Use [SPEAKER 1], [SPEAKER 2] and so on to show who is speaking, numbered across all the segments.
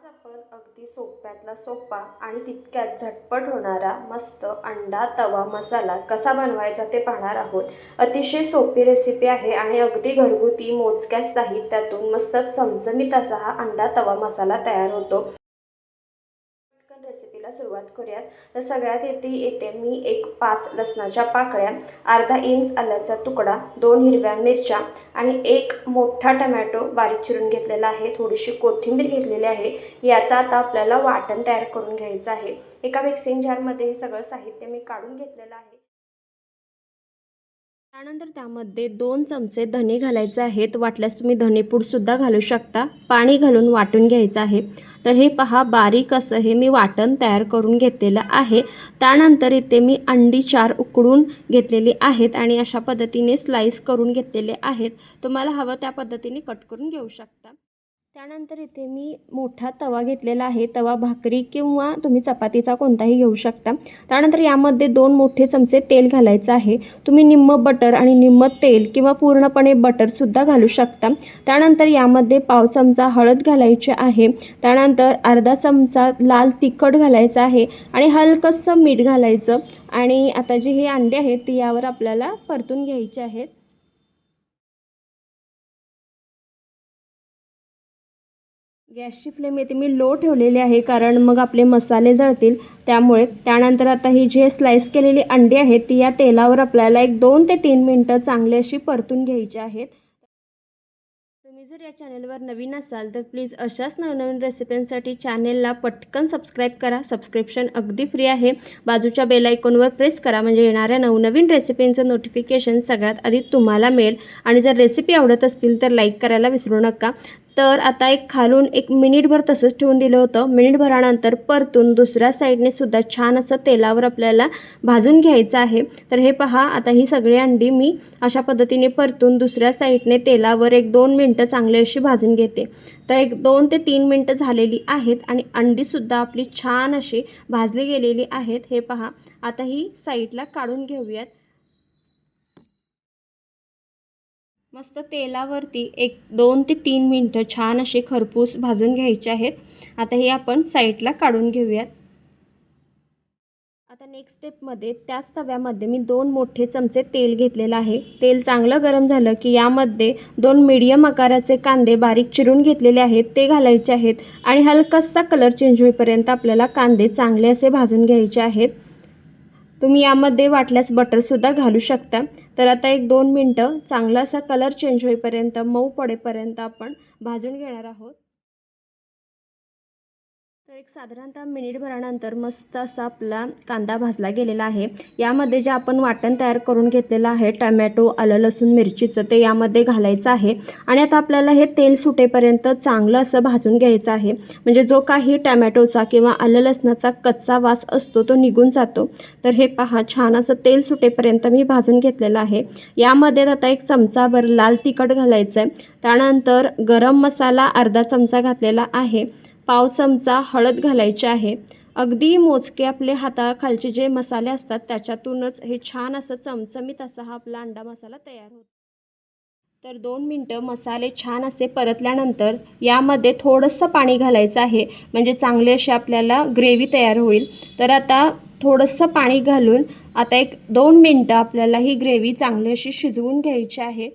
[SPEAKER 1] आज आपण अगदी सोप्यातला सोपा आणि तितक्यात झटपट होणारा मस्त अंडा तवा मसाला कसा बनवायचा ते पाहणार आहोत. अतिशय सोपी रेसिपी आहे आणि अगदी घरगुती मोजक्याच साहित्यातून मस्त चमचमीत असा हा अंडा तवा मसाला तयार होतो. सुरुवात करूयात. तर सगळ्यात येथे येते मी एक पाच लसणाच्या पाकळ्या अर्धा इंच आल्याचा तुकडा दोन हिरव्या मिरच्या आणि एक मोठा टमॅटो बारीक चिरून घेतलेला आहे. थोडीशी कोथिंबीर घेतलेली आहे. याचा आता आपल्याला वाटण तयार करून घ्यायचं आहे. एका मिक्सिंग जारमध्ये हे सगळं साहित्य मी काढून घेतलेलं आहे. त्यानंतर त्यामध्ये दोन चमचे धने घालायचे आहेत. वाटल्यास तुम्ही धनेपूडसुद्धा घालू शकता. पाणी घालून वाटून घ्यायचं आहे. तर हे पहा बारीक असं हे मी वाटण तयार करून घेतलेलं आहे. त्यानंतर इथे मी अंडी चार उकडून घेतलेली आहेत आणि अशा पद्धतीने स्लाईस करून घेतलेले आहेत. तुम्हाला हवं त्या पद्धतीने कट करून घेऊ शकता. त्यानंतर इथे मी मोठा तवा घेतलेला आहे. तवा भाकरी किंवा तुम्ही चपातीचा कोणताही घेऊ शकता. त्यानंतर यामध्ये दोन मोठे चमचे तेल घालायचं आहे. तुम्ही निम्म बटर आणि निम्म तेल किंवा पूर्णपणे बटरसुद्धा घालू शकता. त्यानंतर यामध्ये पाव चमचा हळद घालायची आहे. त्यानंतर अर्धा चमचा लाल तिखट घालायचं आहे आणि हलकंसं मीठ घालायचं. आणि आता जे हे अंडे आहेत ते यावर आपल्याला परतून घ्यायचे आहेत. गॅसची फ्लेम येते. मी लो ठेवलेली आहे कारण मग आपले मसाले जळतील. त्यामुळे त्यानंतर आता ही जे स्लाईस केलेली अंडी आहेत ती या तेलावर आपल्याला एक दोन ते तीन मिनटं चांगली अशी परतून घ्यायची आहेत. तुम्ही जर या चॅनलवर नवीन असाल तर प्लीज अशाच नवनवीन रेसिपींसाठी चॅनेलला पटकन सबस्क्राईब करा. सबस्क्रिप्शन अगदी फ्री आहे. बाजूच्या बेल आयकॉनवर प्रेस करा म्हणजे येणाऱ्या नवनवीन रेसिपींचं नोटिफिकेशन सगळ्यात आधी तुम्हाला मिळेल. आणि जर रेसिपी आवडत असतील तर लाईक करायला विसरू नका. तर आता एक खालून एक मिनिटभर तसंच ठेवून दिलं होतं. मिनिटभरानंतर परतून दुसऱ्या साईडने सुद्धा छान असं तेलावर आपल्याला भाजून घ्यायचं आहे. तर हे पहा आता ही सगळी अंडी मी अशा पद्धतीने परतून दुसऱ्या साईडने तेलावर एक दोन मिनटं चांगली अशी भाजून घेते. तर एक दोन ते तीन मिनटं झालेली आहेत आणि अंडीसुद्धा आपली छान अशी भाजली गेलेली आहेत. हे पहा आता ही साईडला काढून घेऊयात. मस्त तेलावरती एक दोन ते तीन मिनटं छान असे खरपूस भाजून घ्यायचे आहेत. आता हे आपण साईडला काढून घेऊयात. आता नेक्स्ट स्टेपमध्ये त्याच तव्यामध्ये मी दोन मोठे चमचे तेल घेतलेलं आहे. तेल चांगलं गरम झालं की यामध्ये दोन मीडियम आकाराचे कांदे बारीक चिरून घेतलेले आहेत ते घालायचे आहेत आणि हलकासा कलर चेंज होईपर्यंत आपल्याला कांदे चांगले असे भाजून घ्यायचे आहेत. तुम्ही यामध्ये वाटल्यास बटरसुद्धा घालू शकता. तर आता एक दोन मिनटं चांगला असा कलर चेंज होईपर्यंत मऊ पडेपर्यंत आपण भाजून घेणार आहोत. तर एक साधारणतः मिनिटभरानंतर मस्त असा आपला कांदा भाजला गेलेला आहे. यामध्ये जे आपण वाटण तयार करून घेतलेलं आहे टमॅटो आलं लसूण मिरचीचं ते यामध्ये घालायचं आहे. आणि आता आपल्याला हे तेल सुटेपर्यंत चांगलं असं भाजून घ्यायचं आहे. म्हणजे जो काही टमॅटोचा किंवा आलं लसणाचा कच्चा वास असतो तो निघून जातो. तर हे पहा छान असं तेल सुटेपर्यंत मी भाजून घेतलेलं आहे. यामध्ये आता एक चमचाभर लाल तिखट घालायचं आहे त्यानंतर गरम मसाला अर्धा चमचा घातलेला आहे. पाव चमचा हळद घालायची आहे. अगदी मोजके आपले हाताखालचे जे मसाले असतात त्याच्यातूनच हे छान असं चमचमीत असा हा आपला अंडा मसाला तयार होतो. तर दोन मिनटं मसाले छान असे परतल्यानंतर यामध्ये थोडंसं पाणी घालायचं आहे. म्हणजे चांगले असे आपल्याला ग्रेव्ही तयार होईल. तर आता थोडंसं पाणी घालून आता एक दोन मिनटं आपल्याला ही ग्रेव्ही चांगली अशी शिजवून घ्यायची आहे.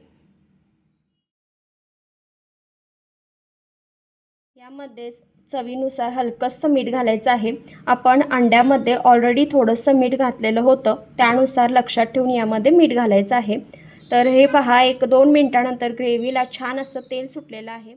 [SPEAKER 1] यामध्येच चवीनुसार हलकंसं मीठ घालायचं आहे. आपण अंड्यामध्ये ऑलरेडी थोडंसं मीठ घातलेलं होतं. त्यानुसार लक्षात ठेवून यामध्ये मीठ घालायचं आहे. तर हे पहा एक दोन मिनटानंतर ग्रेव्हीला छान असं तेल सुटलेलं आहे.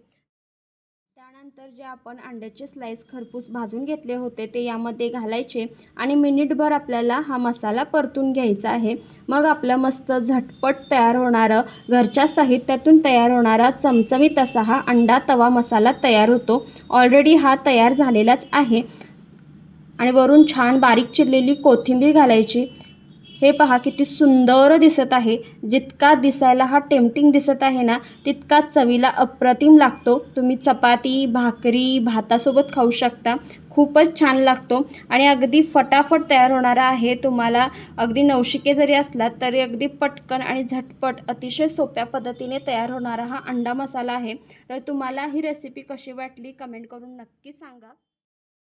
[SPEAKER 1] त्यानंतर जे आपण अंड्याचे स्लाईस खरपूस भाजून घेतले होते ते यामध्ये घालायचे आणि मिनिटभर आपल्याला हा मसाला परतून घ्यायचा आहे. मग आपलं मस्त झटपट तयार होणारं घरच्या साहित्यातून तयार होणारा चमचमीत असा हा अंडा तवा मसाला तयार होतो. ऑलरेडी हा तयार झालेलाच आहे. आणि वरून छान बारीक चिरलेली कोथिंबीर घालायची. हे पहा किती सुंदर दिसत आहे. जितका दिसायला हा टेम्पटिंग दिसत आहे ना तितका चवीला अप्रतिम लागतो. तुम्ही चपाती भाकरी भातासोबत खाऊ शकता. खूपच छान लागतो. आणि अगदी फटाफट तयार होणारा आहे. तुम्हाला अगदी नवशिके जरी असलात तरी अगदी पटकन आणि झटपट अतिशय सोप्या पद्धतीने तयार होणारा हा अंडा मसाला आहे. तर तुम्हाला ही रेसिपी कशी वाटली कमेंट करून नक्की सांगा.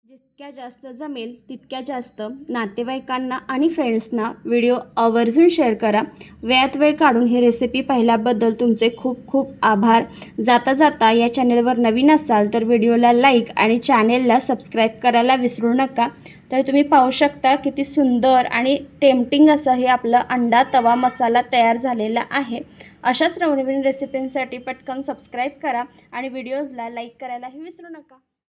[SPEAKER 1] जितक्या जास्त जमेल तितक्या जास्त नातेवाईकांना आणि फ्रेंड्सना व्हिडिओ आवर्जून शेअर करा. वेळात वेळ काढून ही रेसिपी पाहिल्याबद्दल तुमचे खूप खूप आभार. जाता जाता या चॅनेलवर नवीन असाल तर व्हिडिओला लाईक आणि चॅनेलला सबस्क्राईब करायला विसरू नका. तर तुम्ही पाहू शकता किती सुंदर आणि टेम्पटिंग असं हे आपलं अंडा तवा मसाला तयार झालेला आहे. अशाच नवनवीन रेसिपींसाठी पटकन सबस्क्राईब करा आणि व्हिडिओजला लाईक करायलाही विसरू नका.